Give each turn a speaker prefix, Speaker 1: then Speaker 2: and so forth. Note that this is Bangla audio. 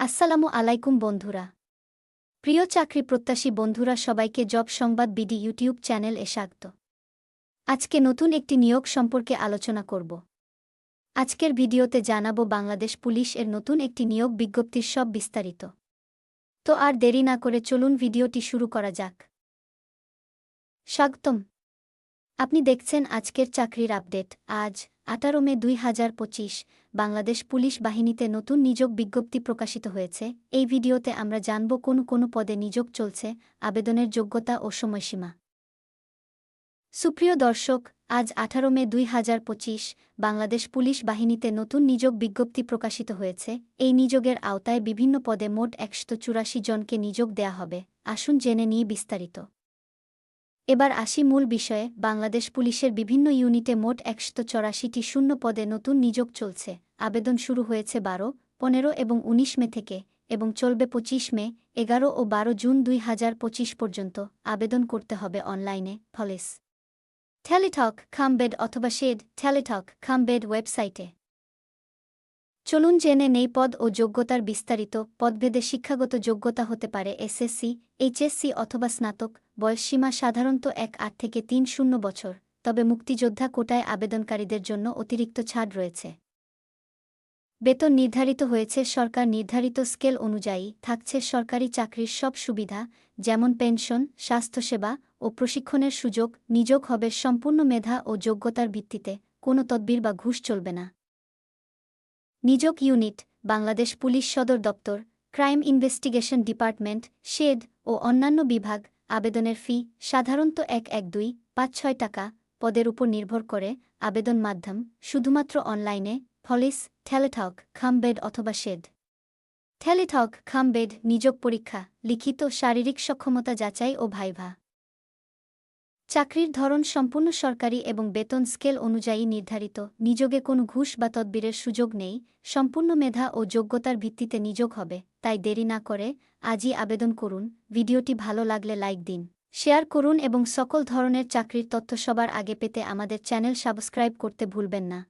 Speaker 1: আসসালামু আলাইকুম বন্ধুরা। প্রিয় চাকরি প্রত্যাশী বন্ধুরা, সবাইকে জব সংবাদ বিডি ইউটিউব চ্যানেল এ আজকে নতুন একটি নিয়োগ সম্পর্কে আলোচনা করব। আজকের ভিডিওতে জানাব বাংলাদেশ পুলিশ এর নতুন একটি নিয়োগ বিজ্ঞপ্তির সব বিস্তারিত। তো আর দেরি না করে চলুন ভিডিওটি শুরু করা যাক। স্বাগতম। আপনি দেখছেন আজকের চাকরির আপডেট। আজ, আঠারো মে দুই হাজার পঁচিশ, বাংলাদেশ পুলিশ বাহিনীতে নতুন নিযোগ বিজ্ঞপ্তি প্রকাশিত হয়েছে। এই ভিডিওতে আমরা জানব কোন কোন পদে নিযোগ চলছে, আবেদনের যোগ্যতা ও সময়সীমা। সুপ্রিয় দর্শক, আজ আঠারো মে দুই হাজার পঁচিশ, বাংলাদেশ পুলিশ বাহিনীতে নতুন নিযোগ বিজ্ঞপ্তি প্রকাশিত হয়েছে। এই নিযোগের আওতায় বিভিন্ন পদে মোট একশত চুরাশি জনকে নিযোগ দেয়া হবে। আসুন জেনে নিয়ে বিস্তারিত। এবার আসি মূল বিষয়ে। বাংলাদেশ পুলিশের বিভিন্ন ইউনিটে মোট একশত চৌরাশিটি শূন্য পদে নতুন নিযোগ চলছে। আবেদন শুরু হয়েছে বারো, পনেরো এবং ১৯ মে থেকে এবং চলবে ২৫ মে, এগারো ও বারো জুন দুই হাজার পঁচিশ পর্যন্ত। আবেদন করতে হবে অনলাইনে। ফলেস। টেলিটক খামবেড অথবা শেড, টেলিটক খামবেড ওয়েবসাইটে। চলুন জেনে নেই পদ ও যোগ্যতার বিস্তারিত। পদভেদে শিক্ষাগত যোগ্যতা হতে পারে এসএসসি, এইচএসসি অথবা স্নাতক। বয়সসীমা সাধারণত এক আট থেকে তিন শূন্য বছর, তবে মুক্তিযোদ্ধা কোটায় আবেদনকারীদের জন্য অতিরিক্ত ছাড় রয়েছে। বেতন নির্ধারিত হয়েছে সরকার নির্ধারিত স্কেল অনুযায়ী, থাকছে সরকারি চাকরির সব সুবিধা, যেমন পেনশন, স্বাস্থ্যসেবা ও প্রশিক্ষণের সুযোগ, নিযোগ হবে সম্পূর্ণ মেধা ও যোগ্যতার ভিত্তিতে, কোনো তদবির বা ঘুষ চলবে না। নিযোগ ইউনিট, বাংলাদেশ পুলিশ সদর দপ্তর, ক্রাইম ইনভেস্টিগেশন ডিপার্টমেন্ট, শেড ও অন্যান্য বিভাগ আবেদনের ফি সাধারণত এক এক দুই পাঁচ ছয় টাকা পদের উপর নির্ভর করে আবেদন মাধ্যম, শুধুমাত্র অনলাইনে ফলিস থ্যালেথক খামবেড অথবা শেড থ্যালেথক খামবেড নিযোগ পরীক্ষা, লিখিত, শারীরিক সক্ষমতা যাচাই ও ভাইভা। চাকরির ধরন সম্পূর্ণ সরকারি এবং বেতন স্কেল অনুযায়ী নির্ধারিত। নিযোগে কোনো ঘুষ বা তদবিরের সুযোগ নেই, সম্পূর্ণ মেধা ও যোগ্যতার ভিত্তিতে নিযোগ হবে, তাই দেরি না করে আজই আবেদন করুন। ভিডিওটি ভালো লাগলে লাইক দিন, শেয়ার করুন এবং সকল ধরনের চাকরির তথ্য সবার আগে পেতে আমাদের চ্যানেল সাবস্ক্রাইব করতে ভুলবেন না।